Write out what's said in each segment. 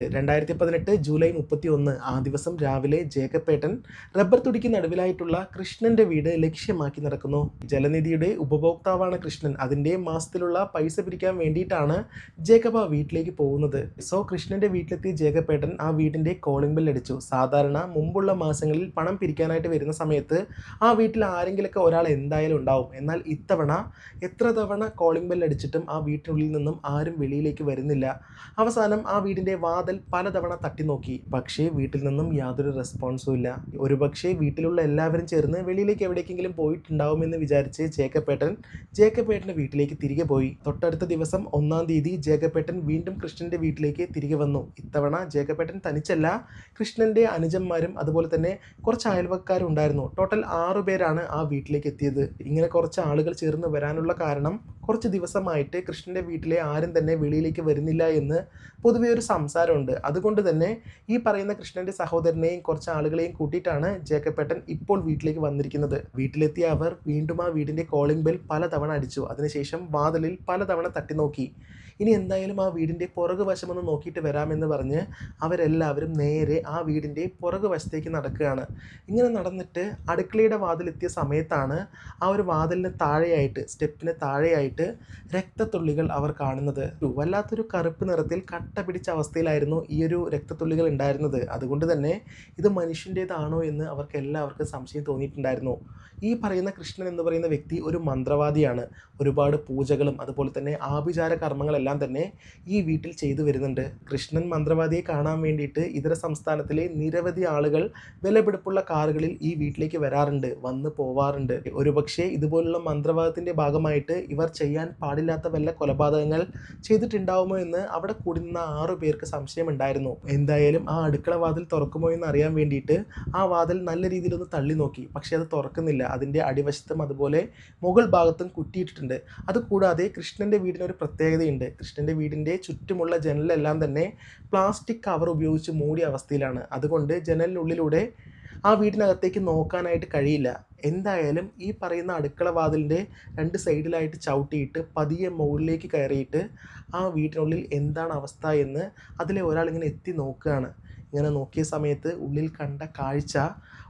രണ്ടായിരത്തി പതിനെട്ട് ജൂലൈ മുപ്പത്തി ഒന്ന് ആ ദിവസം രാവിലെ ജേക്കപ്പേട്ടൻ റബ്ബർ തുടിക്ക് നടുവിലായിട്ടുള്ള കൃഷ്ണന്റെ വീട് ലക്ഷ്യമാക്കി നടക്കുന്നു. ജലനിധിയുടെ ഉപഭോക്താവാണ് കൃഷ്ണൻ. അതിന്റെ മാസത്തിലുള്ള പൈസ പിരിക്കാൻ വേണ്ടിയിട്ടാണ് ജേക്കബ് ആ വീട്ടിലേക്ക് പോകുന്നത്. സോ കൃഷ്ണന്റെ വീട്ടിലെത്തിയ ജേക്കപ്പേട്ടൻ ആ വീടിന്റെ കോളിംഗ് ബെൽ അടിച്ചു. സാധാരണ മുമ്പുള്ള മാസങ്ങളിൽ പണം പിരിക്കാനായിട്ട് വരുന്ന സമയത്ത് ആ വീട്ടിൽ ആരെങ്കിലൊക്കെ ഒരാൾ എന്തായാലും ഉണ്ടാവും. എന്നാൽ ഇത്തവണ എത്ര തവണ കോളിംഗ് ബെൽ അടിച്ചിട്ടും ആ വീട്ടിനുള്ളിൽ നിന്നും ആരും വെളിയിലേക്ക് വരുന്നില്ല. അവസാനം ആ വീടിന്റെ വാതിൽ പലതവണ തട്ടി നോക്കി പക്ഷേ വീട്ടിൽ നിന്നും യാതൊരു റെസ്പോൺസും ഇല്ല. ഒരുപക്ഷേ വീട്ടിലുള്ള എല്ലാവരും ചേർന്ന് വെളിയിലേക്ക് എവിടേക്കെങ്കിലും പോയിട്ടുണ്ടാവുമെന്ന് വിചാരിച്ച് ജേക്കപ്പേട്ടൻ ജേക്കപ്പേട്ടന്റെ വീട്ടിലേക്ക് തിരികെ പോയി. തൊട്ടടുത്ത ദിവസം ഒന്നാം തീയതി ജേക്കപ്പേട്ടൻ വീണ്ടും കൃഷ്ണന്റെ വീട്ടിലേക്ക് തിരികെ വന്നു. ഇത്തവണ ജേക്കപ്പേട്ടൻ തനിച്ചല്ല കൃഷ്ണന്റെ അനുജന്മാരും അതുപോലെ തന്നെ കുറച്ച് അയൽവക്കാരും ഉണ്ടായിരുന്നു ടോട്ടൽ ആറു പേരാണ് ആ വീട്ടിലേക്ക് എത്തിയത്. ഇങ്ങനെ കുറച്ച് ആളുകൾ ചേർന്ന് വരാനുള്ള കാരണം കുറച്ച് ദിവസമായിട്ട് കൃഷ്ണന്റെ വീട്ടിലെ ആരും തന്നെ വെളിയിലേക്ക് വരുന്നില്ല എന്ന് പൊതുവെ ഒരു സംസാരമുണ്ട്. അതുകൊണ്ട് തന്നെ ഈ പറയുന്ന കൃഷ്ണന്റെ സഹോദരനെയും കുറച്ച് ആളുകളെയും കൂട്ടിയിട്ടാണ് ജേക്കബേട്ടൻ ഇപ്പോൾ വീട്ടിലേക്ക് വന്നിരിക്കുന്നത്. വീട്ടിലെത്തിയ അവർ വീണ്ടും ആ വീടിന്റെ കോളിംഗ് ബെൽ പലതവണ അടിച്ചു. അതിനുശേഷം വാതിലിൽ പലതവണ തട്ടി നോക്കി ഇനി എന്തായാലും ആ വീടിന്റെ പുറകു വശമൊന്ന് നോക്കിയിട്ട് വരാമെന്ന് പറഞ്ഞ് അവരെല്ലാവരും നേരെ ആ വീടിന്റെ പുറകു വശത്തേക്ക് നടക്കുകയാണ്. ഇങ്ങനെ നടന്നിട്ട് അടുക്കളയുടെ വാതിലെത്തിയ സമയത്താണ് ആ ഒരു വാതിലിന് താഴെയായിട്ട് സ്റ്റെപ്പിന് താഴെയായിട്ട് രക്തത്തുള്ളികൾ അവർ കാണുന്നത്. വല്ലാത്തൊരു കറുപ്പ് നിറത്തിൽ കട്ട പിടിച്ച അവസ്ഥയിലായിരുന്നു ഈ ഒരു രക്തത്തുള്ളികൾ ഉണ്ടായിരുന്നത്. അതുകൊണ്ട് തന്നെ ഇത് മനുഷ്യന്റേതാണോ എന്ന് അവർക്ക് എല്ലാവർക്കും സംശയം തോന്നിയിട്ടുണ്ടായിരുന്നു. ഈ പറയുന്ന കൃഷ്ണൻ എന്ന് പറയുന്ന വ്യക്തി ഒരു മന്ത്രവാദിയാണ്. ഒരുപാട് പൂജകളും അതുപോലെ തന്നെ ആഭിചാര കർമ്മങ്ങളെല്ലാം തന്നെ ഈ വീട്ടിൽ ചെയ്തു വരുന്നുണ്ട്. കൃഷ്ണൻ മന്ത്രവാദിയെ കാണാൻ വേണ്ടിയിട്ട് ഇതര സംസ്ഥാനത്തിലെ നിരവധി ആളുകൾ വിലപിടിപ്പുള്ള കാറുകളിൽ ഈ വീട്ടിലേക്ക് വരാറുണ്ട് വന്ന് പോവാറുണ്ട്. ഒരുപക്ഷെ ഇതുപോലുള്ള മന്ത്രവാദത്തിന്റെ ഭാഗമായിട്ട് ഇവർ ചെയ്യാൻ പാടില്ലാത്ത വല്ല കൊലപാതകങ്ങൾ ചെയ്തിട്ടുണ്ടാവുമോ എന്ന് അവിടെ കൂടി നിന്ന ആറു പേർക്ക് സംശയമുണ്ടായിരുന്നു. എന്തായാലും ആ അടുക്കള വാതിൽ തുറക്കുമോ എന്ന് അറിയാൻ വേണ്ടിയിട്ട് ആ വാതിൽ നല്ല രീതിയിലൊന്ന് തള്ളി നോക്കി. പക്ഷേ അത് തുറക്കുന്നില്ല. അതിന്റെ അടിവശത്തും അതുപോലെ മുകൾ ഭാഗത്തും കുറ്റിയിട്ടിട്ടുണ്ട്. അതുകൂടാതെ കൃഷ്ണന്റെ വീടിനൊരു പ്രത്യേകതയുണ്ട്. കൃഷ്ണന്റെ വീടിന്റെ ചുറ്റുമുള്ള ജനലെല്ലാം തന്നെ പ്ലാസ്റ്റിക് കവർ ഉപയോഗിച്ച് മൂടിയ അവസ്ഥയിലാണ്. അതുകൊണ്ട് ജനലിനുള്ളിലൂടെ ആ വീടിനകത്തേക്ക് നോക്കാനായിട്ട് കഴിയില്ല. എന്തായാലും ഈ പറയുന്ന അടുക്കള വാതിലിന്റെ രണ്ട് സൈഡിലായിട്ട് ചവിട്ടിയിട്ട് പതിയെ മുകളിലേക്ക് കയറിയിട്ട് ആ വീട്ടിനുള്ളിൽ എന്താണ് അവസ്ഥ എന്ന് അതിലെ ഒരാളിങ്ങനെ എത്തി നോക്കുകയാണ്. ഇങ്ങനെ നോക്കിയ സമയത്ത് ഉള്ളിൽ കണ്ട കാഴ്ച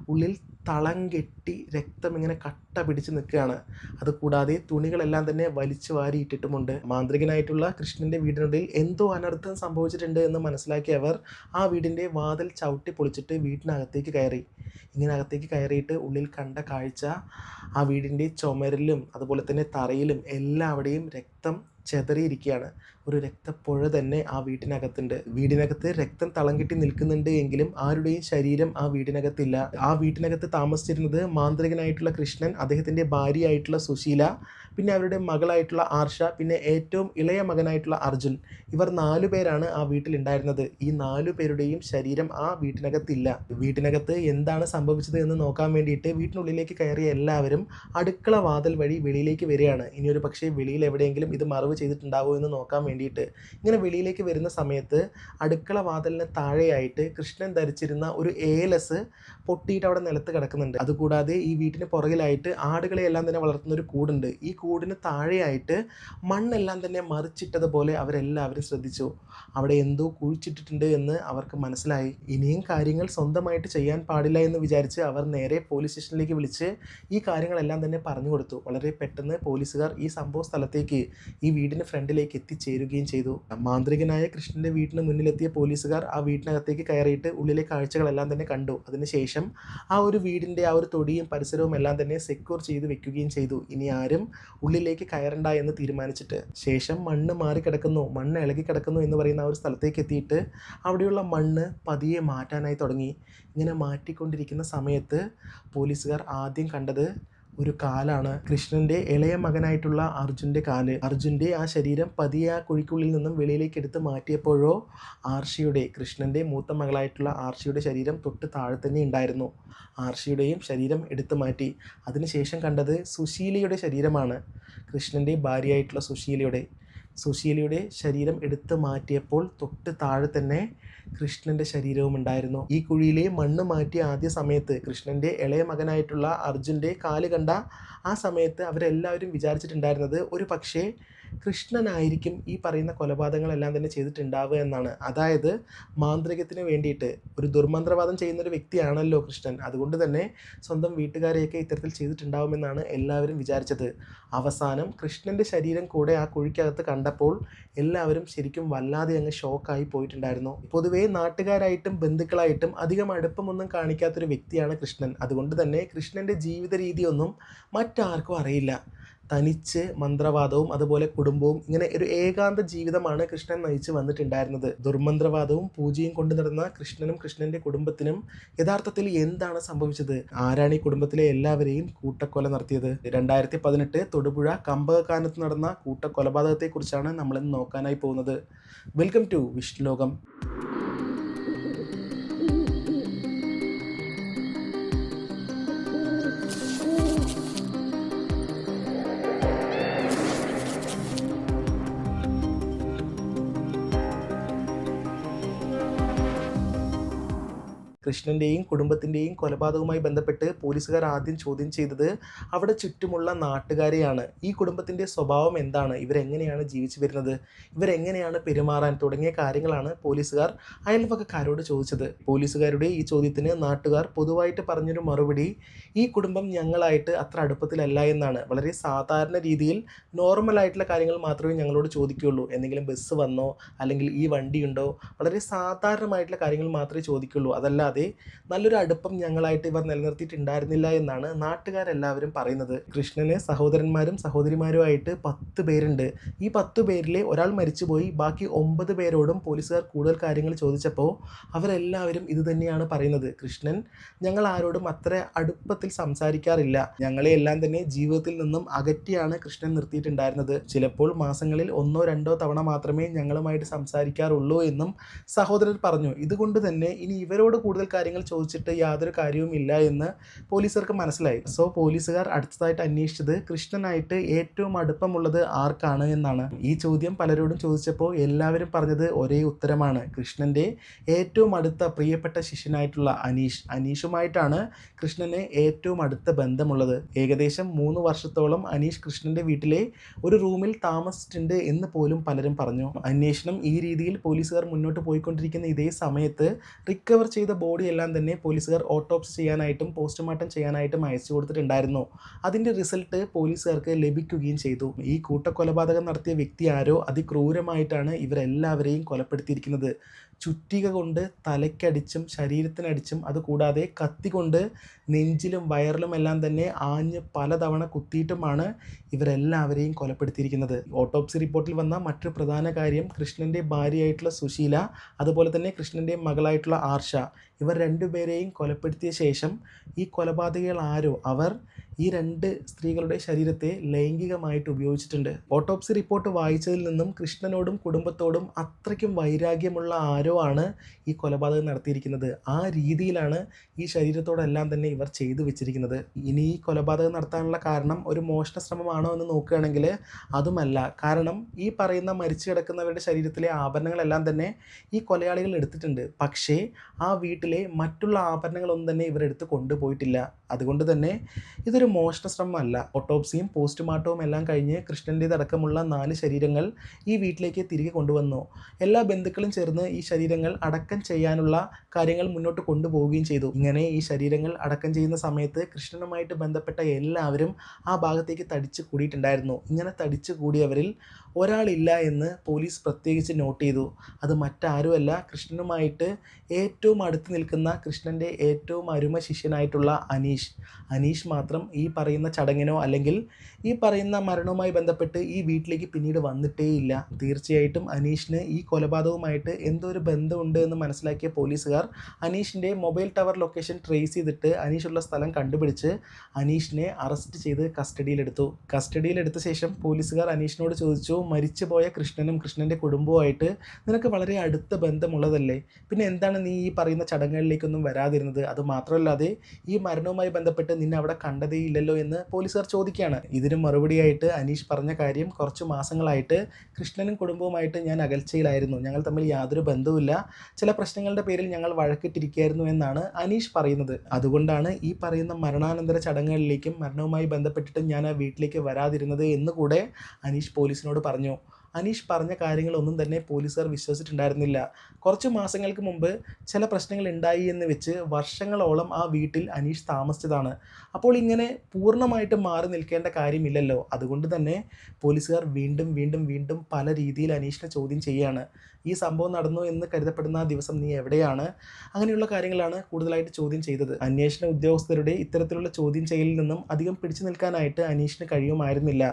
ഉള്ളിൽ തളം കെട്ടി രക്തം ഇങ്ങനെ കട്ട പിടിച്ച് നിൽക്കുകയാണ്. അതുകൂടാതെ തുണികളെല്ലാം തന്നെ വലിച്ചു വാരി ഇട്ടിട്ടുമുണ്ട്. മാന്ത്രികനായിട്ടുള്ള കൃഷ്ണന്റെ വീടിനുള്ളിൽ എന്തോ അനർത്ഥം സംഭവിച്ചിട്ടുണ്ട് എന്ന് മനസ്സിലാക്കിയ അവർ ആ വീടിന്റെ വാതിൽ ചവിട്ടി പൊളിച്ചിട്ട് വീടിനകത്തേക്ക് കയറി. ഇങ്ങനെ അകത്തേക്ക് കയറിയിട്ട് ഉള്ളിൽ കണ്ട കാഴ്ച ആ വീടിന്റെ ചുമരിലും അതുപോലെ തന്നെ തറയിലും എല്ലാവിടെയും രക്തം ചെതറിയിരിക്കുകയാണ്. ഒരു രക്തപ്പുഴ തന്നെ ആ വീട്ടിനകത്തുണ്ട്. വീടിനകത്ത് രക്തം തളം കെട്ടി നിൽക്കുന്നുണ്ട് എങ്കിലും ആരുടെയും ശരീരം ആ വീടിനകത്തില്ല. ആ വീട്ടിനകത്ത് താമസിച്ചിരുന്നത് മാന്ത്രികനായിട്ടുള്ള കൃഷ്ണൻ അദ്ദേഹത്തിന്റെ ഭാര്യയായിട്ടുള്ള സുശീല പിന്നെ അവരുടെ മകളായിട്ടുള്ള ആർഷ പിന്നെ ഏറ്റവും ഇളയ മകനായിട്ടുള്ള അർജുൻ. ഇവർ നാലു പേരാണ് ആ വീട്ടിലുണ്ടായിരുന്നത്. ഈ നാലു പേരുടെയും ശരീരം ആ വീട്ടിനകത്തില്ല. വീട്ടിനകത്ത് എന്താണ് സംഭവിച്ചത് എന്ന് നോക്കാൻ വേണ്ടിയിട്ട് വീട്ടിനുള്ളിലേക്ക് കയറിയ എല്ലാവരും അടുക്കള വാതിൽ വഴി വെളിയിലേക്ക് വരികയാണ്. ഇനി ഒരു പക്ഷേ വെളിയിൽ എവിടെയെങ്കിലും ഇത് മറവ് ചെയ്തിട്ടുണ്ടാവോ എന്ന് നോക്കാൻ വേണ്ടിയിട്ട് ഇങ്ങനെ വെളിയിലേക്ക് വരുന്ന സമയത്ത് അടുക്കള വാതിലിന് താഴെയായിട്ട് കൃഷ്ണൻ ധരിച്ചിരുന്ന ഒരു ഏലസ് പൊട്ടിയിട്ട് അവിടെ നിലത്ത് കിടക്കുന്നുണ്ട്. അതുകൂടാതെ ഈ വീട്ടിന് പുറകിലായിട്ട് ആടുകളെ എല്ലാം തന്നെ വളർത്തുന്ന ഒരു കൂടുണ്ട്. ഈ കൂടിന് താഴെയായിട്ട് മണ്ണെല്ലാം തന്നെ മറിച്ചിട്ടതുപോലെ അവരെല്ലാവരും ശ്രദ്ധിച്ചു. അവിടെ എന്തോ കുഴിച്ചിട്ടിട്ടുണ്ട് എന്ന് അവർക്ക് മനസ്സിലായി. ഇനിയും കാര്യങ്ങൾ സ്വന്തമായിട്ട് ചെയ്യാൻ പാടില്ല എന്ന് വിചാരിച്ച് അവർ നേരെ പോലീസ് സ്റ്റേഷനിലേക്ക് വിളിച്ച് ഈ കാര്യങ്ങളെല്ലാം തന്നെ പറഞ്ഞു കൊടുത്തു. വളരെ പെട്ടെന്ന് പോലീസുകാർ ഈ സംഭവ സ്ഥലത്തേക്ക് ഈ വീടിന് ഫ്രണ്ടിലേക്ക് എത്തിച്ചേരുകയും ചെയ്തു. മാന്ത്രികനായ കൃഷ്ണന്റെ വീടിന് മുന്നിലെത്തിയ പോലീസുകാർ ആ വീട്ടിനകത്തേക്ക് കയറിയിട്ട് ഉള്ളിലെ കാഴ്ചകളെല്ലാം തന്നെ കണ്ടു. അതിനുശേഷം ആ ഒരു വീടിന്റെ ആ ഒരു തൊടിയും പരിസരവും എല്ലാം തന്നെ സെക്യൂർ ചെയ്ത് വെക്കുകയും ചെയ്തു. ഇനി ആരും ഉള്ളിലേക്ക് കയറണ്ട എന്ന് തീരുമാനിച്ചിട്ട്. ശേഷം മണ്ണ് മാറി കിടക്കുന്നു മണ്ണ് ഇളകി കിടക്കുന്നു എന്ന് പറയുന്ന ആ ഒരു സ്ഥലത്തേക്ക് എത്തിയിട്ട് അവിടെയുള്ള മണ്ണ് പതിയെ മാറ്റാനായി തുടങ്ങി. ഇങ്ങനെ മാറ്റിക്കൊണ്ടിരിക്കുന്ന സമയത്ത് പോലീസുകാർ ആദ്യം കണ്ടത് ഒരു കാലാണ്. കൃഷ്ണന്റെ ഇളയ മകനായിട്ടുള്ള അർജുന്റെ കാൽ. അർജുന്റെ ആ ശരീരം പതിയെ ആ കുഴിക്കുള്ളിൽ നിന്നും വെളിയിലേക്ക് എടുത്ത് മാറ്റിയപ്പോഴോ ആർഷിയുടെ കൃഷ്ണന്റെ മൂത്ത മകളായിട്ടുള്ള ആർഷിയുടെ ശരീരം തൊട്ട് താഴെ തന്നെ ഉണ്ടായിരുന്നു. ആർഷിയുടെയും ശരീരം എടുത്തു മാറ്റി. അതിനുശേഷം കണ്ടത് സുശീലയുടെ ശരീരമാണ്. കൃഷ്ണന്റെ ഭാര്യയായിട്ടുള്ള സുശീലയുടെ. സുശീലയുടെ ശരീരം എടുത്തു മാറ്റിയപ്പോൾ തൊട്ട് താഴെ തന്നെ കൃഷ്ണന്റെ ശരീരവും ഉണ്ടായിരുന്നു. ഈ കുഴിയിലെ മണ്ണ് മാറ്റിയ ആദ്യ സമയത്ത് കൃഷ്ണന്റെ ഇളയ മകനായിട്ടുള്ള അർജുന്റെ കാൽ കണ്ട ആ സമയത്ത് അവരെല്ലാവരും വിചാരിച്ചിട്ടുണ്ടായിരുന്നത് ഒരു പക്ഷേ കൃഷ്ണനായിരിക്കും ഈ പറയുന്ന കൊലപാതകങ്ങളെല്ലാം തന്നെ ചെയ്തിട്ടുണ്ടാവുക എന്നാണ്. അതായത് മാന്ത്രികത്തിന് വേണ്ടിയിട്ട് ഒരു ദുർമന്ത്രവാദം ചെയ്യുന്ന ഒരു വ്യക്തിയാണല്ലോ കൃഷ്ണൻ. അതുകൊണ്ട് തന്നെ സ്വന്തം വീട്ടുകാരെയൊക്കെ ഇത്തരത്തിൽ ചെയ്തിട്ടുണ്ടാവുമെന്നാണ് എല്ലാവരും വിചാരിച്ചത്. അവസാനം കൃഷ്ണന്റെ ശരീരം കൂടെ ആ കുഴിക്കകത്ത് കണ്ടപ്പോൾ എല്ലാവരും ശരിക്കും വല്ലാതെ അങ്ങ് ഷോക്കായി പോയിട്ടുണ്ടായിരുന്നു. പൊതുവേ നാട്ടുകാരായിട്ടും ബന്ധുക്കളായിട്ടും അധികം അടുപ്പമൊന്നും കാണിക്കാത്തൊരു വ്യക്തിയാണ് കൃഷ്ണൻ. അതുകൊണ്ട് തന്നെ കൃഷ്ണന്റെ ജീവിത രീതിയൊന്നും മറ്റാർക്കും അറിയില്ല. തനിച്ച് മന്ത്രവാദവും അതുപോലെ കുടുംബവും ഇങ്ങനെ ഒരു ഏകാന്ത ജീവിതമാണ് കൃഷ്ണൻ നയിച്ച് വന്നിട്ടുണ്ടായിരുന്നത്. ദുർമന്ത്രവാദവും പൂജയും കൊണ്ട് നടന്ന കൃഷ്ണനും കൃഷ്ണന്റെ കുടുംബത്തിനും യഥാർത്ഥത്തിൽ എന്താണ് സംഭവിച്ചത്? ആരാണ് ഈ കുടുംബത്തിലെ എല്ലാവരെയും കൂട്ടക്കൊല നടത്തിയത്? രണ്ടായിരത്തി പതിനെട്ട് തൊടുപുഴ കമ്പകക്കാനത്ത് നടന്ന കൂട്ടക്കൊലപാതകത്തെക്കുറിച്ചാണ് നമ്മളിന്ന് നോക്കാനായി പോകുന്നത്. Welcome to Vishnulokam. കൃഷ്ണന്റെയും കുടുംബത്തിന്റെയും കൊലപാതകവുമായി ബന്ധപ്പെട്ട് പോലീസുകാർ ആദ്യം ചോദ്യം ചെയ്തത് അവിടെ ചുറ്റുമുള്ള നാട്ടുകാരെയാണ്. ഈ കുടുംബത്തിന്റെ സ്വഭാവം എന്താണ്? ഇവരെങ്ങനെയാണ് ജീവിച്ചു വരുന്നത്? ഇവരെങ്ങനെയാണ് പെരുമാറാൻ തുടങ്ങിയ കാര്യങ്ങളാണ് പോലീസുകാർ അയൽവക്കക്കാരോട് ചോദിച്ചത്. പോലീസുകാരുടെ ഈ ചോദ്യത്തിന് നാട്ടുകാർ പൊതുവായിട്ട് പറഞ്ഞൊരു മറുപടി ഈ കുടുംബം ഞങ്ങളായിട്ട് അത്ര അടുപ്പത്തിലല്ല എന്നാണ്. വളരെ സാധാരണ രീതിയിൽ നോർമൽ ആയിട്ടുള്ള കാര്യങ്ങൾ മാത്രമേ ഞങ്ങളോട് ചോദിക്കുകയുള്ളൂ. എന്തെങ്കിലും ബസ് വന്നോ അല്ലെങ്കിൽ ഈ വണ്ടിയുണ്ടോ വളരെ സാധാരണമായിട്ടുള്ള കാര്യങ്ങൾ മാത്രമേ ചോദിക്കുള്ളൂ അതല്ലാതെ നല്ലൊരു അടുപ്പം ഞങ്ങളായിട്ട് ഇവർ നിലനിർത്തിയിട്ടുണ്ടായിരുന്നില്ല എന്നാണ് നാട്ടുകാരെല്ലാവരും പറയുന്നത്. കൃഷ്ണന് സഹോദരന്മാരും സഹോദരിമാരുമായിട്ട് പത്ത് പേരുണ്ട്. ഈ പത്ത് പേരിലെ ഒരാൾ മരിച്ചുപോയി. ബാക്കി ഒമ്പത് പേരോടും പോലീസുകാർ കൂടുതൽ കാര്യങ്ങൾ ചോദിച്ചപ്പോൾ അവരെല്ലാവരും ഇത് തന്നെയാണ് പറയുന്നത്. കൃഷ്ണൻ ഞങ്ങൾ ആരോടും അത്ര അടുപ്പത്തിൽ സംസാരിക്കാറില്ല. ഞങ്ങളെ എല്ലാം തന്നെ ജീവിതത്തിൽ നിന്നും അകറ്റിയാണ് കൃഷ്ണൻ നിർത്തിയിട്ടുണ്ടായിരുന്നത്. ചിലപ്പോൾ മാസങ്ങളിൽ ഒന്നോ രണ്ടോ തവണ മാത്രമേ ഞങ്ങളുമായിട്ട് സംസാരിക്കാറുള്ളൂ എന്നും സഹോദരർ പറഞ്ഞു. ഇതുകൊണ്ട് തന്നെ ഇനി ഇവരോട് കൂടുതൽ കാര്യങ്ങൾ ചോദിച്ചിട്ട് യാതൊരു കാര്യവുമില്ല എന്ന് പോലീസുകാർക്ക് മനസ്സിലായി. സോ പോലീസുകാർ അടുത്തതായിട്ട് അന്വേഷിച്ചത് കൃഷ്ണനായിട്ട് ഏറ്റവും അടുപ്പമുള്ളത് ആർക്കാണ് എന്നാണ്. ഈ ചോദ്യം പലരോടും ചോദിച്ചപ്പോൾ എല്ലാവരും പറഞ്ഞത് ഒരേ ഉത്തരമാണ്. കൃഷ്ണന്റെ ഏറ്റവും അടുത്ത പ്രിയപ്പെട്ട ശിഷ്യനായിട്ടുള്ള അനീഷ്. അനീഷുമായിട്ടാണ് കൃഷ്ണന് ഏറ്റവും അടുത്ത ബന്ധമുള്ളത്. ഏകദേശം മൂന്ന് വർഷത്തോളം അനീഷ് കൃഷ്ണന്റെ വീട്ടിലെ ഒരു റൂമിൽ താമസിച്ചിട്ടുണ്ട് എന്ന് പോലും പലരും പറഞ്ഞു. അന്വേഷണം ഈ രീതിയിൽ പോലീസുകാർ മുന്നോട്ട് പോയിക്കൊണ്ടിരിക്കുന്ന ഇതേ സമയത്ത് റിക്കവർ ചെയ്ത ബോഡി എല്ലാം തന്നെ പോലീസുകാർ ഓട്ടോപ്സി ചെയ്യാനായിട്ടും പോസ്റ്റ്മോർട്ടം ചെയ്യാനായിട്ടും അയച്ചു കൊടുത്തിട്ടുണ്ടായിരുന്നു. അതിന്റെ റിസൾട്ട് പോലീസുകാർക്ക് ലഭിക്കുകയും ചെയ്തു. ഈ കൂട്ടക്കൊലപാതകം നടത്തിയ വ്യക്തി ആരോ അതിക്രൂരമായിട്ടാണ് ഇവരെല്ലാവരെയും കൊലപ്പെടുത്തിയിരിക്കുന്നത്. ചുറ്റിക കൊണ്ട് തലയ്ക്കടിച്ചും ശരീരത്തിനടിച്ചും അതുകൂടാതെ കത്തി കൊണ്ട് നെഞ്ചിലും വയറിലും എല്ലാം തന്നെ ആഞ്ഞ് പലതവണ കുത്തിയിട്ടുമാണ് ഇവരെല്ലാവരെയും കൊലപ്പെടുത്തിയിരിക്കുന്നത്. ഓട്ടോപ്സി റിപ്പോർട്ടിൽ വന്ന മറ്റൊരു പ്രധാന കാര്യം കൃഷ്ണന്റെ ഭാര്യയായിട്ടുള്ള സുശീല അതുപോലെ തന്നെ കൃഷ്ണന്റെ മകളായിട്ടുള്ള ആർഷ. ഇവർ രണ്ടുപേരെയും കൊലപ്പെടുത്തിയ ശേഷം ഈ കൊലപാതകികൾ ആരോ? അവർ ഈ രണ്ട് സ്ത്രീകളുടെ ശരീരത്തെ ലൈംഗികമായിട്ട് ഉപയോഗിച്ചിട്ടുണ്ട്. ഓട്ടോപ്സി റിപ്പോർട്ട് വായിച്ചതിൽ നിന്നും കൃഷ്ണനോടും കുടുംബത്തോടും അത്രയ്ക്കും വൈരാഗ്യമുള്ള ആരോ ആണ് ഈ കൊലപാതകം നടത്തിയിരിക്കുന്നത്. ആ രീതിയിലാണ് ഈ ശരീരത്തോടെല്ലാം തന്നെ ഇവർ ചെയ്തു വെച്ചിരിക്കുന്നത്. ഇനി ഈ കൊലപാതകം നടത്താനുള്ള കാരണം ഒരു മോഷണ ശ്രമമാണോ എന്ന് നോക്കുകയാണെങ്കിൽ അതുമല്ല. കാരണം ഈ പറയുന്ന മരിച്ചു കിടക്കുന്നവരുടെ ശരീരത്തിലെ ആഭരണങ്ങളെല്ലാം തന്നെ ഈ കൊലയാളികൾ എടുത്തിട്ടുണ്ട്. പക്ഷേ ആ വീട്ടിലെ മറ്റുള്ള ആഭരണങ്ങളൊന്നും തന്നെ ഇവരെടുത്ത് കൊണ്ടുപോയിട്ടില്ല. അതുകൊണ്ട് തന്നെ ഇതൊരു മോഷണ ശ്രമമല്ല. ഓട്ടോപ്സിയും പോസ്റ്റ്മോർട്ടവും എല്ലാം കഴിഞ്ഞ് കൃഷ്ണന്റേതടക്കമുള്ള നാല് ശരീരങ്ങൾ ഈ വീട്ടിലേക്ക് തിരികെ കൊണ്ടുവന്നു. എല്ലാ ബന്ധുക്കളും ചേർന്ന് ഈ ശരീരങ്ങൾ അടക്കം ചെയ്യാനുള്ള കാര്യങ്ങൾ മുന്നോട്ട് കൊണ്ടുപോവുകയും ചെയ്തു. ഇങ്ങനെ ഈ ശരീരങ്ങൾ അടക്കം ചെയ്യുന്ന സമയത്ത് കൃഷ്ണനുമായിട്ട് ബന്ധപ്പെട്ട എല്ലാവരും ആ ഭാഗത്തേക്ക് തടിച്ചു കൂടിയിട്ടുണ്ടായിരുന്നു. ഇങ്ങനെ തടിച്ചു കൂടിയവരിൽ ഒരാളില്ല എന്ന് പോലീസ് പ്രത്യേകിച്ച് നോട്ട് ചെയ്തു. അത് മറ്റാരുമല്ല കൃഷ്ണനുമായിട്ട് ഏറ്റവും അടുത്ത് നിൽക്കുന്ന കൃഷ്ണന്റെ ഏറ്റവും അരുമ ശിഷ്യനായിട്ടുള്ള അനീഷ്. അനീഷ് മാത്രം ഈ പറയുന്ന ചടങ്ങിനോ അല്ലെങ്കിൽ ഈ പറയുന്ന മരണവുമായി ബന്ധപ്പെട്ട് ഈ വീട്ടിലേക്ക് പിന്നീട് വന്നിട്ടേയില്ല. തീർച്ചയായിട്ടും അനീഷിന് ഈ കൊലപാതകവുമായിട്ട് എന്തോ ഒരു ബന്ധമുണ്ട് എന്ന് മനസ്സിലാക്കിയ പോലീസുകാർ അനീഷിന്റെ മൊബൈൽ ടവർ ലൊക്കേഷൻ ട്രേസ് ചെയ്തിട്ട് അനീഷുള്ള സ്ഥലം കണ്ടുപിടിച്ച് അനീഷിനെ അറസ്റ്റ് ചെയ്ത് കസ്റ്റഡിയിലെടുത്തു. കസ്റ്റഡിയിലെടുത്ത ശേഷം പോലീസുകാർ അനീഷിനോട് ചോദിച്ചു മരിച്ചുപോയ കൃഷ്ണനും കൃഷ്ണന്റെ കുടുംബവുമായിട്ട് നിനക്ക് വളരെ അടുത്ത ബന്ധമുള്ളതല്ലേ? പിന്നെ എന്താണ് നീ ഈ പറയുന്ന ചടങ്ങുകളിലേക്കൊന്നും വരാതിരുന്നത്? അത് മാത്രമല്ലാതെ ഈ മരണവുമായി ബന്ധപ്പെട്ട് നിന്നെ അവിടെ കണ്ടതേ ഇല്ലല്ലോ എന്ന് പോലീസുകാർ ചോദിക്കുകയാണ്. ഇതിന് മറുപടിയായിട്ട് അനീഷ് പറഞ്ഞ കാര്യം കുറച്ച് മാസങ്ങളായിട്ട് കൃഷ്ണനും കുടുംബവുമായിട്ട് ഞാൻ അകൽച്ചയിലായിരുന്നു. ഞങ്ങൾ തമ്മിൽ യാതൊരു ബന്ധവുമില്ല. ചില പ്രശ്നങ്ങളുടെ പേരിൽ ഞങ്ങൾ വഴക്കിട്ടിരിക്കുകയായിരുന്നു എന്നാണ് അനീഷ് പറയുന്നത്. അതുകൊണ്ടാണ് ഈ പറയുന്ന മരണാനന്തര ചടങ്ങുകളിലേക്കും മരണവുമായി ബന്ധപ്പെട്ടിട്ടും ഞാൻ ആ വീട്ടിലേക്ക് വരാതിരുന്നത് എന്നുകൂടെ അനീഷ് പോലീസിനോട് പറഞ്ഞു. അനീഷ് പറഞ്ഞ കാര്യങ്ങളൊന്നും തന്നെ പോലീസുകാർ വിശ്വസിച്ചിട്ടുണ്ടായിരുന്നില്ല. കുറച്ച് മാസങ്ങൾക്ക് മുമ്പ് ചില പ്രശ്നങ്ങൾ ഉണ്ടായി എന്ന് വെച്ച് വർഷങ്ങളോളം ആ വീട്ടിൽ അനീഷ് താമസിച്ചതാണ്. അപ്പോൾ ഇങ്ങനെ പൂർണമായിട്ട് മാറി നിൽക്കേണ്ട കാര്യമില്ലല്ലോ. അതുകൊണ്ട് തന്നെ പോലീസുകാർ വീണ്ടും വീണ്ടും വീണ്ടും പല രീതിയിൽ അനീഷിനെ ചോദ്യം ചെയ്യുകയാണ് ഈ സംഭവം നടന്നു എന്ന് കരുതപ്പെടുന്ന ആ ദിവസം നീ എവിടെയാണ്? അങ്ങനെയുള്ള കാര്യങ്ങളാണ് കൂടുതലായിട്ട് ചോദ്യം ചെയ്തത്. അന്വേഷണ ഉദ്യോഗസ്ഥരുടെ ഇത്തരത്തിലുള്ള ചോദ്യം ചെയ്യലിൽ നിന്നും അധികം പിടിച്ചു നിൽക്കാനായിട്ട് അനീഷിന് കഴിയുമായിരുന്നില്ല.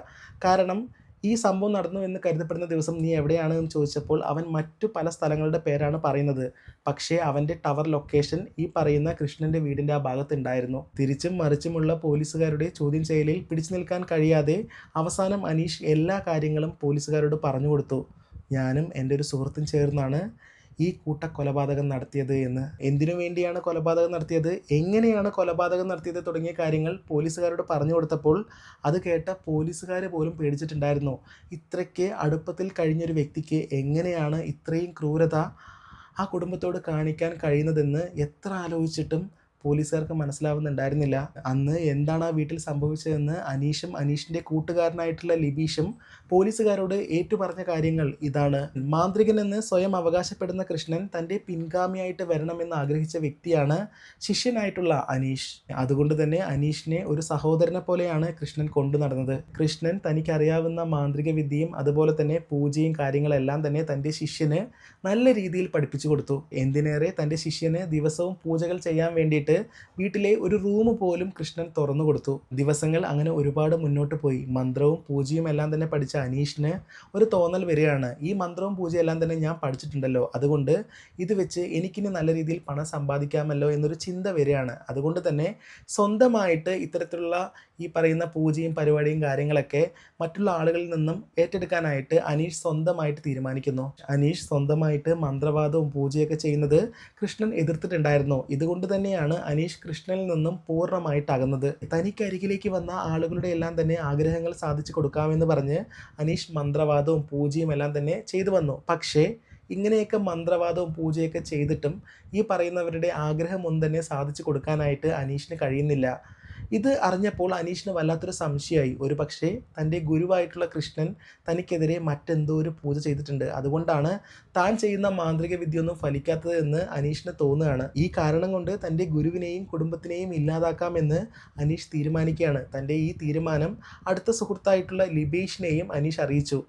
കാരണം ഈ സംഭവം നടന്നു എന്ന് കരുതപ്പെടുന്ന ദിവസം നീ എവിടെയാണ് എന്ന് ചോദിച്ചപ്പോൾ അവൻ മറ്റു പല സ്ഥലങ്ങളുടെ പേരാണ് പറയുന്നത്. പക്ഷേ അവന്റെ ടവർ ലൊക്കേഷൻ ഈ പറയുന്ന കൃഷ്ണന്റെ വീടിന്റെ ആ ഭാഗത്തുണ്ടായിരുന്നു. തിരിച്ചും മറിച്ചുമുള്ള പോലീസുകാരുടെ ചോദ്യം ചെയ്യലിൽ പിടിച്ചു നിൽക്കാൻ കഴിയാതെ അവസാനം അനീഷ് എല്ലാ കാര്യങ്ങളും പോലീസുകാരോട് പറഞ്ഞു കൊടുത്തു. ഞാനും എന്റെ ഒരു സുഹൃത്തും ചേർന്നാണ് ഈ കൂട്ട കൊലപാതകം നടത്തിയത് എന്ന്? എന്തിനു വേണ്ടിയാണ് കൊലപാതകം നടത്തിയത്? എങ്ങനെയാണ് കൊലപാതകം നടത്തിയത് തുടങ്ങിയ കാര്യങ്ങൾ പോലീസുകാരോട് പറഞ്ഞു കൊടുത്തപ്പോൾ അത് കേട്ട പോലീസുകാർ പോലും പേടിച്ചിട്ടുണ്ടായിരുന്നു. ഇത്രയ്ക്ക് അടുപ്പത്തിൽ കഴിഞ്ഞൊരു വ്യക്തിക്ക് എങ്ങനെയാണ് ഇത്രയും ക്രൂരത ആ കുടുംബത്തോട് കാണിക്കാൻ കഴിയുന്നതെന്ന് എത്ര ആലോചിച്ചിട്ടും പോലീസുകാർക്ക് മനസ്സിലാവുന്നുണ്ടായിരുന്നില്ല. അന്ന് എന്താണ് ആ വീട്ടിൽ സംഭവിച്ചതെന്ന് അനീഷും അനീഷിന്റെ കൂട്ടുകാരനായിട്ടുള്ള ലിബീഷും പോലീസുകാരോട് ഏറ്റുപറഞ്ഞ കാര്യങ്ങൾ ഇതാണ്. മാന്ത്രികൻ എന്ന് സ്വയം അവകാശപ്പെടുന്ന കൃഷ്ണൻ തന്റെ പിൻഗാമിയായിട്ട് വരണമെന്ന് ആഗ്രഹിച്ച വ്യക്തിയാണ് ശിഷ്യനായിട്ടുള്ള അനീഷ്. അതുകൊണ്ട് തന്നെ അനീഷിനെ ഒരു സഹോദരനെ പോലെയാണ് കൃഷ്ണൻ കൊണ്ടു നടന്നത്. കൃഷ്ണൻ തനിക്കറിയാവുന്ന മാന്ത്രിക വിദ്യയും അതുപോലെ തന്നെ പൂജയും കാര്യങ്ങളെല്ലാം തന്നെ തന്റെ ശിഷ്യന് നല്ല രീതിയിൽ പഠിപ്പിച്ചു കൊടുത്തു. എന്തിനേറെ തന്റെ ശിഷ്യന് ദിവസവും പൂജകൾ ചെയ്യാൻ വേണ്ടിയിട്ട് വീട്ടിലെ ഒരു റൂം പോലും കൃഷ്ണൻ തുറന്നു കൊടുത്തു. ദിവസങ്ങൾ അങ്ങനെ ഒരുപാട് മുന്നോട്ട് പോയി. മന്ത്രവും പൂജയും എല്ലാം തന്നെ പഠിച്ച അനീഷിന് ഒരു തോന്നൽ വരികയാണ്. ഈ മന്ത്രവും പൂജയും എല്ലാം തന്നെ ഞാൻ പഠിച്ചിട്ടുണ്ടല്ലോ. അതുകൊണ്ട് ഇത് വെച്ച് എനിക്കിനി നല്ല രീതിയിൽ പണം സമ്പാദിക്കാമല്ലോ എന്നൊരു ചിന്ത വരികയാണ്. അതുകൊണ്ട് തന്നെ സ്വന്തമായിട്ട് ഇത്തരത്തിലുള്ള ഈ പറയുന്ന പൂജയും പരിപാടിയും കാര്യങ്ങളൊക്കെ മറ്റുള്ള ആളുകളിൽ നിന്നും ഏറ്റെടുക്കാനായിട്ട് അനീഷ് സ്വന്തമായിട്ട് തീരുമാനിക്കുന്നു. അനീഷ് സ്വന്തമായിട്ട് മന്ത്രവാദവും പൂജയൊക്കെ ചെയ്യുന്നത് കൃഷ്ണൻ എതിർത്തിട്ടുണ്ടായിരുന്നു. ഇതുകൊണ്ട് തന്നെയാണ് അനീഷ് കൃഷ്ണനിൽ നിന്നും പൂർണമായിട്ട് അകന്നത് തനിക്കരികിലേക്ക് വന്ന ആളുകളുടെ എല്ലാം തന്നെ ആഗ്രഹങ്ങൾ സാധിച്ചു കൊടുക്കാമെന്ന് പറഞ്ഞ് അനീഷ് മന്ത്രവാദവും പൂജയും എല്ലാം തന്നെ ചെയ്തു വന്നു. പക്ഷേ ഇങ്ങനെയൊക്കെ മന്ത്രവാദവും പൂജയൊക്കെ ചെയ്തിട്ടും ഈ പറയുന്നവരുടെ ആഗ്രഹം ഒന്നും തന്നെ സാധിച്ചു കൊടുക്കാനായിട്ട് അനീഷിന് കഴിയുന്നില്ല. ഇത് അറിഞ്ഞപ്പോൾ അനീഷിന് വല്ലാത്തൊരു സംശയമായി. ഒരു പക്ഷേ തന്റെ ഗുരുവായിട്ടുള്ള കൃഷ്ണൻ തനിക്കെതിരെ മറ്റെന്തോ ഒരു പൂജ ചെയ്തിട്ടുണ്ട്. അതുകൊണ്ടാണ് താൻ ചെയ്യുന്ന മാന്ത്രിക വിദ്യയൊന്നും ഫലിക്കാത്തത് എന്ന് അനീഷിന് തോന്നുകയാണ്. ഈ കാരണം കൊണ്ട് തന്റെ ഗുരുവിനെയും കുടുംബത്തിനെയും ഇല്ലാതാക്കാമെന്ന് അനീഷ് തീരുമാനിക്കുകയാണ്. തന്റെ ഈ തീരുമാനം അടുത്ത സുഹൃത്തായിട്ടുള്ള ലിബേഷിനെയും അനീഷ് അറിയിച്ചു.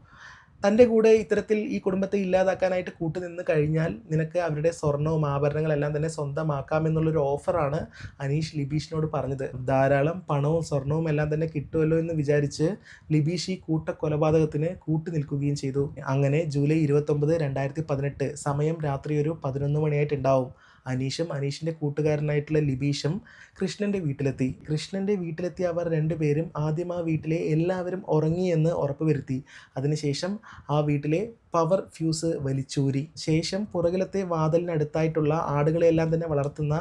തന്റെ കൂടെ ഇത്തരത്തിൽ ഈ കുടുംബത്തെ ഇല്ലാതാക്കാനായിട്ട് കൂട്ടുനിന്ന് കഴിഞ്ഞാൽ നിനക്ക് അവരുടെ സ്വർണവും ആഭരണങ്ങളെല്ലാം തന്നെ സ്വന്തമാക്കാം സ്വന്തമാക്കാമെന്നുള്ളൊരു ഓഫറാണ് അനീഷ് ലിബീഷിനോട് പറഞ്ഞത്. ധാരാളം പണവും സ്വർണവും എല്ലാം തന്നെ കിട്ടുമല്ലോ എന്ന് വിചാരിച്ച് ലിബീഷ് ഈ കൂട്ട കൊലപാതകത്തിന് കൂട്ടു നിൽക്കുകയും ചെയ്തു. അങ്ങനെ ജൂലൈ ഇരുപത്തൊമ്പത് രണ്ടായിരത്തി പതിനെട്ട് സമയം രാത്രി ഒരു പതിനൊന്ന് മണിയായിട്ടുണ്ടാവും അനീഷും അനീഷിന്റെ കൂട്ടുകാരനായിട്ടുള്ള ലിബീഷും കൃഷ്ണന്റെ വീട്ടിലെത്തി. കൃഷ്ണന്റെ വീട്ടിലെത്തി അവർ രണ്ടുപേരും ആദ്യം ആ വീട്ടിലെ എല്ലാവരും ഉറങ്ങിയെന്ന് ഉറപ്പുവരുത്തി. അതിനുശേഷം ആ വീട്ടിലെ പവർ ഫ്യൂസ് വലിച്ചൂരി. ശേഷം പുറകിലത്തെ വാതിലിനടുത്തായിട്ടുള്ള ആടുകളെല്ലാം തന്നെ വളർത്തുന്ന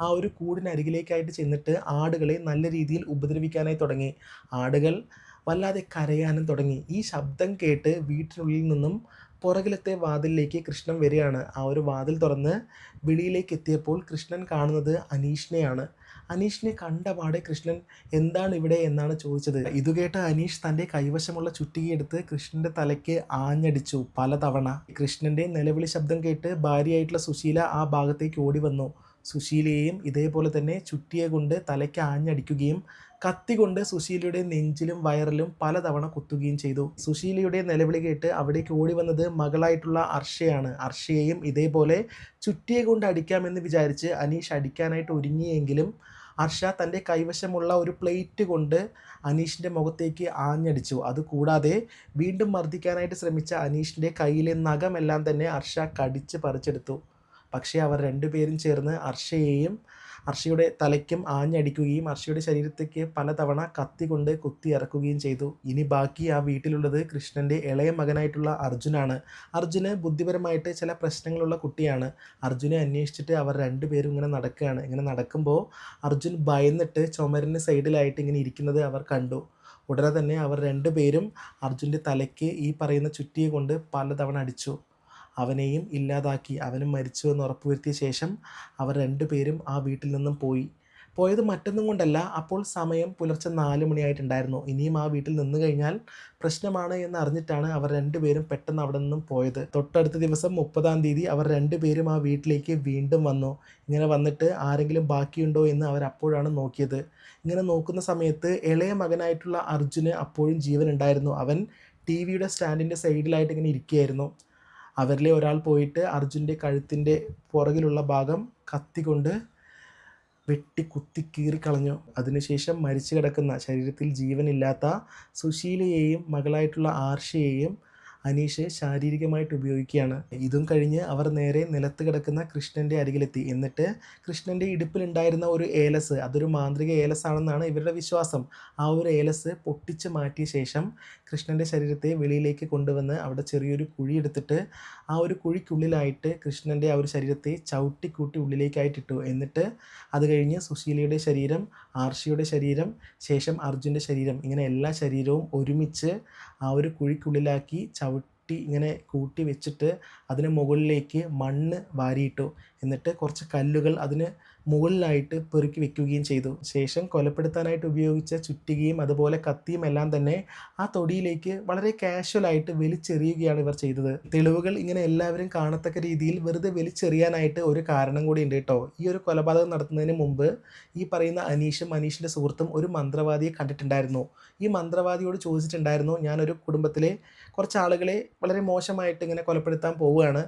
ആ ഒരു കൂടിനരികിലേക്കായിട്ട് ചെന്നിട്ട് ആടുകളെ നല്ല രീതിയിൽ ഉപദ്രവിക്കാനായി തുടങ്ങി. ആടുകൾ വല്ലാതെ കരയാനും തുടങ്ങി. ഈ ശബ്ദം കേട്ട് വീട്ടിനുള്ളിൽ നിന്നും പുറകിലത്തെ വാതിലിലേക്ക് കൃഷ്ണൻ വരികയാണ്. ആ ഒരു വാതിൽ തുറന്ന് വെളിയിലേക്ക് എത്തിയപ്പോൾ കൃഷ്ണൻ കാണുന്നത് അനീഷിനെയാണ്. അനീഷിനെ കണ്ടപാടെ കൃഷ്ണൻ എന്താണ് ഇവിടെ? എന്നാണ് ചോദിച്ചത്. ഇത് കേട്ട അനീഷ് തന്റെ കൈവശമുള്ള ചുറ്റികയെടുത്ത് കൃഷ്ണന്റെ തലയ്ക്ക് ആഞ്ഞടിച്ചു പലതവണ. കൃഷ്ണന്റെ നിലവിളി ശബ്ദം കേട്ട് ഭാര്യയായിട്ടുള്ള സുശീല ആ ഭാഗത്തേക്ക് ഓടി വന്നു. സുശീലയെയും ഇതേപോലെ തന്നെ ചുറ്റിയെ കൊണ്ട് തലയ്ക്ക് ആഞ്ഞടിക്കുകയും കത്തി കൊണ്ട് സുശീലയുടെ നെഞ്ചിലും വയറിലും പലതവണ കുത്തുകയും ചെയ്തു. സുശീലയുടെ നിലവിളി കേട്ട് അവിടേക്ക് ഓടി വന്നത് മകളായിട്ടുള്ള അർഷയാണ്. അർഷയെയും ഇതേപോലെ ചുറ്റിയെ കൊണ്ട് അടിക്കാമെന്ന് വിചാരിച്ച് അനീഷ് അടിക്കാനായിട്ട് ഒരുങ്ങിയെങ്കിലും അർഷ തന്റെ കൈവശമുള്ള ഒരു പ്ലേറ്റ് കൊണ്ട് അനീഷിന്റെ മുഖത്തേക്ക് ആഞ്ഞടിച്ചു. അതുകൂടാതെ വീണ്ടും മർദ്ദിക്കാനായിട്ട് ശ്രമിച്ച അനീഷിന്റെ കയ്യിലെ നഖമെല്ലാം തന്നെ അർഷ കടിച്ച് പറിച്ചെടുത്തു. പക്ഷേ അവർ രണ്ടുപേരും ചേർന്ന് അർഷയെയും അർഷയുടെ തലയ്ക്കും ആഞ്ഞടിക്കുകയും അർഷിയുടെ ശരീരത്തേക്ക് പലതവണ കത്തി കൊണ്ട് കുത്തി ഇറക്കുകയും ചെയ്തു. ഇനി ബാക്കി ആ വീട്ടിലുള്ളത് കൃഷ്ണന്റെ ഇളയ മകനായിട്ടുള്ള അർജുനാണ്. അർജുന് ബുദ്ധിപരമായിട്ട് ചില പ്രശ്നങ്ങളുള്ള കുട്ടിയാണ്. അർജുനെ അന്വേഷിച്ചിട്ട് അവർ രണ്ടുപേരും ഇങ്ങനെ നടക്കുകയാണ്. ഇങ്ങനെ നടക്കുമ്പോൾ അർജുൻ ഭയന്നിട്ട് ചുമരിന് സൈഡിലായിട്ട് ഇങ്ങനെ ഇരിക്കുന്നത് അവർ കണ്ടു. ഉടനെ തന്നെ അവർ രണ്ടുപേരും അർജുന്റെ തലയ്ക്ക് ഈ പറയുന്ന ചുറ്റിയെ കൊണ്ട് പലതവണ അടിച്ചു. അവനെയും ഇല്ലാതാക്കി. അവനും മരിച്ചു എന്ന് ഉറപ്പുവരുത്തിയ ശേഷം അവർ രണ്ടുപേരും ആ വീട്ടിൽ നിന്നും പോയി. പോയത് മറ്റൊന്നും കൊണ്ടല്ല അപ്പോൾ സമയം പുലർച്ചെ നാല് മണിയായിട്ടുണ്ടായിരുന്നു. ഇനിയും ആ വീട്ടിൽ നിന്ന് കഴിഞ്ഞാൽ പ്രശ്നമാണ് എന്ന് അറിഞ്ഞിട്ടാണ് അവർ രണ്ടുപേരും പെട്ടെന്ന് അവിടെ നിന്നും പോയത്. തൊട്ടടുത്ത ദിവസം മുപ്പതാം തീയതി അവർ രണ്ടുപേരും ആ വീട്ടിലേക്ക് വീണ്ടും വന്നു. ഇങ്ങനെ വന്നിട്ട് ആരെങ്കിലും ബാക്കിയുണ്ടോ എന്ന് അവർ അപ്പോഴാണ് നോക്കിയത്. ഇങ്ങനെ നോക്കുന്ന സമയത്ത് ഇളയ മകനായിട്ടുള്ള അർജുന് അപ്പോഴും ജീവൻ ഉണ്ടായിരുന്നു അവൻ ടി വിയുടെ സ്റ്റാൻഡിന്റെ സൈഡിലായിട്ട് ഇങ്ങനെ ഇരിക്കുകയായിരുന്നു. അവരിലെ ഒരാൾ പോയിട്ട് അർജുന്റെ കഴുത്തിന്റെ പുറകിലുള്ള ഭാഗം കത്തി കൊണ്ട് വെട്ടി കുത്തി കീറിക്കളഞ്ഞു അതിനുശേഷം മരിച്ചു കിടക്കുന്ന ശരീരത്തിൽ ജീവനില്ലാത്ത സുശീലയെയും മകളായിട്ടുള്ള ആർഷയെയും അനീഷ് ശാരീരികമായിട്ട് ഉപയോഗിക്കുകയാണ്. ഇതും കഴിഞ്ഞ് അവർ നേരെ നിലത്ത് കിടക്കുന്ന കൃഷ്ണന്റെ അരികിലെത്തി. എന്നിട്ട് കൃഷ്ണന്റെ ഇടുപ്പിലുണ്ടായിരുന്ന ഒരു ഏലസ് അതൊരു മാന്ത്രിക ഏലസ് ആണെന്നാണ് ഇവരുടെ വിശ്വാസം. ആ ഒരു ഏലസ് പൊട്ടിച്ച് മാറ്റിയ ശേഷം കൃഷ്ണന്റെ ശരീരത്തെ വെളിയിലേക്ക് കൊണ്ടുവന്ന് അവിടെ ചെറിയൊരു കുഴി എടുത്തിട്ട് ആ ഒരു കുഴിക്കുള്ളിലായിട്ട് കൃഷ്ണന്റെ ആ ഒരു ശരീരത്തെ ചവിട്ടിക്കൂട്ടി ഉള്ളിലേക്കായിട്ടിട്ടു. എന്നിട്ട് അത് കഴിഞ്ഞ് സുശീലയുടെ ശരീരം ആർഷിയുടെ ശരീരം ശേഷം അർജുന്റെ ശരീരം ഇങ്ങനെ എല്ലാ ശരീരവും ഒരുമിച്ച് ആ ഒരു കുഴിക്കുള്ളിലാക്കി ചവിട്ടി ഇങ്ങനെ കൂട്ടി വെച്ചിട്ട് അതിന് മുകളിലേക്ക് മണ്ണ് വാരിയിട്ടു. എന്നിട്ട് കുറച്ച് കല്ലുകൾ അതിന് മുകളിലായിട്ട് പെറുക്കി വെക്കുകയും ചെയ്തു. ശേഷം കൊലപ്പെടുത്താനായിട്ട് ഉപയോഗിച്ച ചുറ്റികയും അതുപോലെ കത്തിയും എല്ലാം തന്നെ ആ തൊടിയിലേക്ക് വളരെ കാഷ്വലായിട്ട് വലിച്ചെറിയുകയാണ് ഇവർ ചെയ്തത്. തെളിവുകൾ ഇങ്ങനെ എല്ലാവരും കാണത്തക്ക രീതിയിൽ വെറുതെ വലിച്ചെറിയാനായിട്ട് ഒരു കാരണം കൂടി ഉണ്ട് കേട്ടോ. ഈ ഒരു കൊലപാതകം നടത്തുന്നതിന് മുമ്പ് ഈ പറയുന്ന അനീഷും അനീഷിന്റെ സുഹൃത്തും ഒരു മന്ത്രവാദിയെ കണ്ടിട്ടുണ്ടായിരുന്നു. ഈ മന്ത്രവാദിയോട് ചോദിച്ചിട്ടുണ്ടായിരുന്നു ഞാനൊരു കുടുംബത്തിലെ കുറച്ച് ആളുകളെ വളരെ മോശമായിട്ട് ഇങ്ങനെ കൊലപ്പെടുത്താൻ പോവുകയാണ്.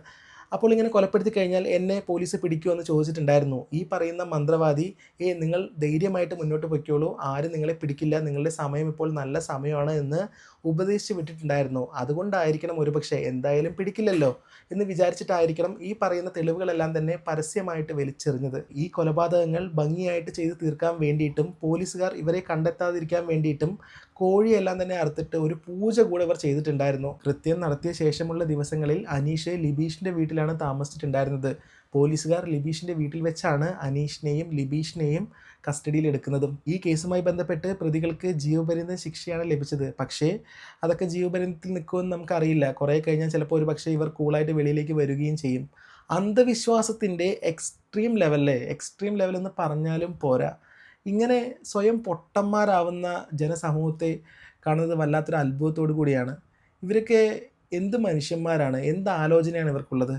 അപ്പോൾ ഇങ്ങനെ കൊലപ്പെടുത്തി കഴിഞ്ഞാൽ എന്നെ പോലീസ് പിടിക്കുമെന്ന് ചോദിച്ചിട്ടുണ്ടായിരുന്നു. ഈ പറയുന്ന മന്ത്രവാദി ഏ നിങ്ങൾ ധൈര്യമായിട്ട് മുന്നോട്ട് പൊയ്ക്കോളൂ. ആരും നിങ്ങളെ പിടിക്കില്ല. നിങ്ങളുടെ സമയം ഇപ്പോൾ നല്ല സമയമാണ് എന്ന് ഉപദേശിച്ച് വിട്ടിട്ടുണ്ടായിരുന്നു. അതുകൊണ്ടായിരിക്കണം ഒരുപക്ഷെ എന്തായാലും പിടിക്കില്ലല്ലോ എന്ന് വിചാരിച്ചിട്ടായിരിക്കണം ഈ പറയുന്ന തെളിവുകളെല്ലാം തന്നെ പരസ്യമായിട്ട് വലിച്ചെറിഞ്ഞത്. ഈ കൊലപാതകങ്ങൾ ഭംഗിയായിട്ട് ചെയ്തു തീർക്കാൻ വേണ്ടിയിട്ടും പോലീസുകാർ ഇവരെ കണ്ടെത്താതിരിക്കാൻ വേണ്ടിയിട്ടും കോഴിയെല്ലാം തന്നെ അറുത്തിട്ട് ഒരു പൂജ കൂടെ ഇവർ ചെയ്തിട്ടുണ്ടായിരുന്നു. കൃത്യം നടത്തിയ ശേഷമുള്ള ദിവസങ്ങളിൽ അനീഷ് ലിബീഷിന്റെ വീട്ടിലാണ് താമസിച്ചിട്ടുണ്ടായിരുന്നത്. പോലീസുകാർ ലിബീഷിന്റെ വീട്ടിൽ വെച്ചാണ് അനീഷിനെയും ലിബീഷിനെയും കസ്റ്റഡിയിൽ എടുക്കുന്നതും. ഈ കേസുമായി ബന്ധപ്പെട്ട് പ്രതികൾക്ക് ജീവപര്യന്തം ശിക്ഷയാണ് ലഭിച്ചത്. പക്ഷേ അതൊക്കെ ജീവപര്യന്തത്തിൽ നിൽക്കുമെന്ന് നമുക്കറിയില്ല. കുറേ കഴിഞ്ഞാൽ ചിലപ്പോൾ ഒരു പക്ഷേ ഇവർ കൂളായിട്ട് വെളിയിലേക്ക് വരികയും ചെയ്യും. അന്ധവിശ്വാസത്തിന്റെ എക്സ്ട്രീം ലെവലിലെ എക്സ്ട്രീം ലെവലെന്ന് പറഞ്ഞാലും പോരാ. ഇങ്ങനെ സ്വയം പൊട്ടന്മാരാവുന്ന ജനസമൂഹത്തെ കാണുന്നത് വല്ലാത്തൊരു അത്ഭുതത്തോടു കൂടിയാണ്. ഇവരൊക്കെ എന്ത് മനുഷ്യന്മാരാണ്? എന്ത് ആലോചനയാണ് ഇവർക്കുള്ളത്?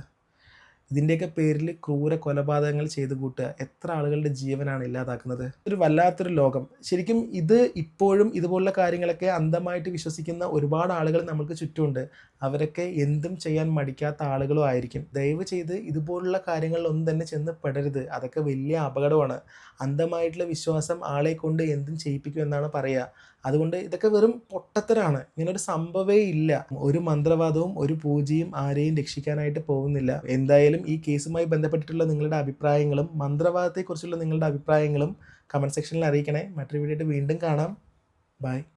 ഇതിന്റെയൊക്കെ പേരിൽ ക്രൂര കൊലപാതകങ്ങൾ ചെയ്ത് കൂട്ടുക. എത്ര ആളുകളുടെ ജീവനാണ് ഇല്ലാതാക്കുന്നത്? ഒരു വല്ലാത്തൊരു ലോകം. ശരിക്കും ഇത് ഇപ്പോഴും ഇതുപോലുള്ള കാര്യങ്ങളൊക്കെ അന്ധമായിട്ട് വിശ്വസിക്കുന്ന ഒരുപാട് ആളുകൾ നമുക്ക് ചുറ്റുമുണ്ട്. അവരൊക്കെ എന്തും ചെയ്യാൻ മടിക്കാത്ത ആളുകളും ആയിരിക്കും. ദയവ് ചെയ്ത് ഇതുപോലുള്ള കാര്യങ്ങളിലൊന്നും തന്നെ ചെന്ന് പെടരുത്. അതൊക്കെ വലിയ അപകടമാണ്. അന്ധമായിട്ടുള്ള വിശ്വാസം ആളെ കൊണ്ട് എന്തും ചെയ്യിപ്പിക്കും എന്നാണ് പറയുക. അതുകൊണ്ട് ഇതൊക്കെ വെറും പൊട്ടത്തരാണ്. ഇങ്ങനൊരു സംഭവേ ഇല്ല. ഒരു മന്ത്രവാദവും ഒരു പൂജയും ആരെയും രക്ഷിക്കാനായിട്ട് പോകുന്നില്ല. എന്തായാലും ഈ കേസുമായി ബന്ധപ്പെട്ടിട്ടുള്ള നിങ്ങളുടെ അഭിപ്രായങ്ങളും മന്ത്രവാദത്തെക്കുറിച്ചുള്ള നിങ്ങളുടെ അഭിപ്രായങ്ങളും കമന്റ് സെക്ഷനിൽ അറിയിക്കണേ. മറ്റൊരു വീഡിയോ വീണ്ടും കാണാം. ബൈ